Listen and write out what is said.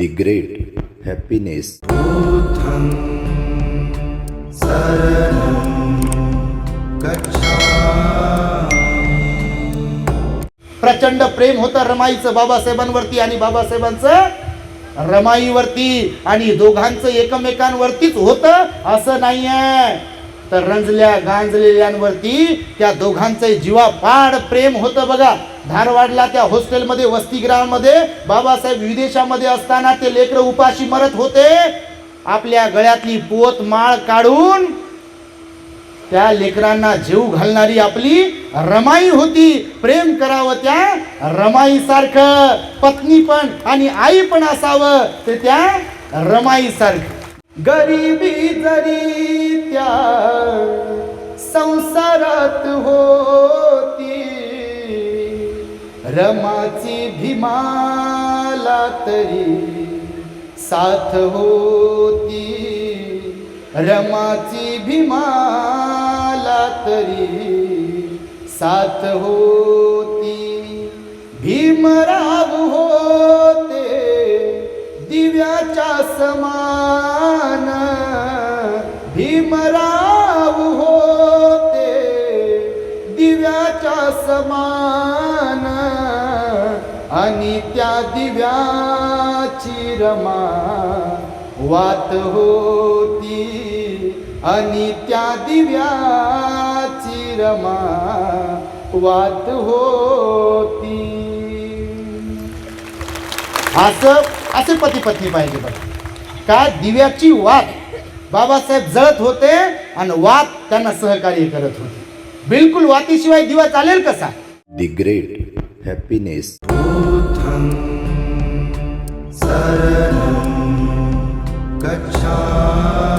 the great happiness. प्रचंड प्रेम होतं रमाईचं बाबासाहेबांवरती आणि बाबासाहेबांचं रमाईवरती. आणि दोघांचं एकमेकांवरतीच होतं असं नाहीये. तर रंजल्या गांजलेल्यांवरती त्या दोघांचं जीवापाड प्रेम होतं बघा. धारवाडला त्या हॉस्टेलमध्ये वसतिगृहामध्ये बाबासाहेब विदेशामध्ये असताना ते लेकरं उपाशी मरत होते. आपल्या गळ्यातली पोत माळ काढून त्या लेकरांना जीव घालणारी आपली रमाई होती. प्रेम करावं त्या रमाई सारखं पत्नी पण आणि आई पण असावं ते त्या रमाई सारखं गरिबी जरी त्या संसारात होती. रमाची भीमाला तरी साथ होती. रमाची भीमाला तरी साथ होती. भीमराव होते दिव्याच्या समान भीमराव होते दिव्याच्या समान आणि त्या दिव्याची रमा वात होती आणि त्या दिव्याची रमा वात होती. असं असे पती पत्नी पाहिजे बघा. का दिव्याची वात बाबासाहेब जळत होते आणि वात त्यांना सहकार्य करत होते बिलकुल वातीशिवाय दिवा चालेल कसा great happiness. गच्छामि